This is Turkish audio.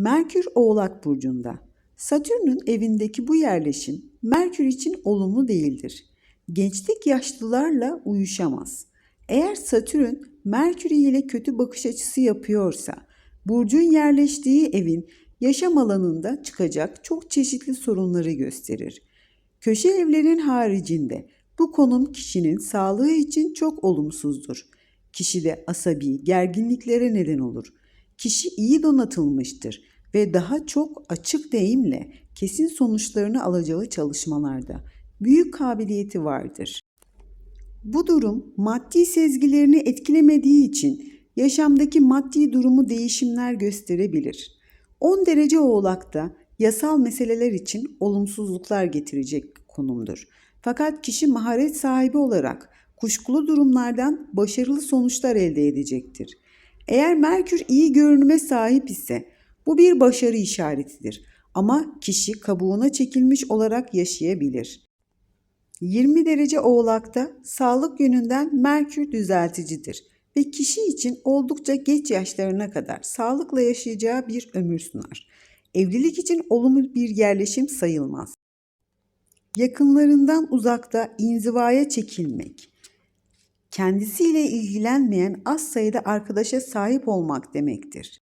Merkür Oğlak Burcu'nda. Satürn'ün evindeki bu yerleşim Merkür için olumlu değildir. Gençlik yaşlılarla uyuşamaz. Eğer Satürn Merkür ile kötü bakış açısı yapıyorsa, burcun yerleştiği evin yaşam alanında çıkacak çok çeşitli sorunları gösterir. Köşe evlerin haricinde bu konum kişinin sağlığı için çok olumsuzdur. Kişide asabi gerginliklere neden olur. Kişi iyi donatılmıştır ve daha çok açık deyimle kesin sonuçlarını alacağı çalışmalarda büyük kabiliyeti vardır. Bu durum maddi sezgilerini etkilemediği için yaşamdaki maddi durumu değişimler gösterebilir. 10 derece oğlakta yasal meseleler için olumsuzluklar getirecek konumdur. Fakat kişi maharet sahibi olarak kuşkulu durumlardan başarılı sonuçlar elde edecektir. Eğer Merkür iyi görünüme sahip ise bu bir başarı işaretidir ama kişi kabuğuna çekilmiş olarak yaşayabilir. 20 derece oğlakta sağlık yönünden Merkür düzelticidir ve kişi için oldukça geç yaşlarına kadar sağlıkla yaşayacağı bir ömür sunar. Evlilik için olumlu bir yerleşim sayılmaz. Yakınlarından uzakta inzivaya çekilmek, kendisiyle ilgilenmeyen az sayıda arkadaşa sahip olmak demektir.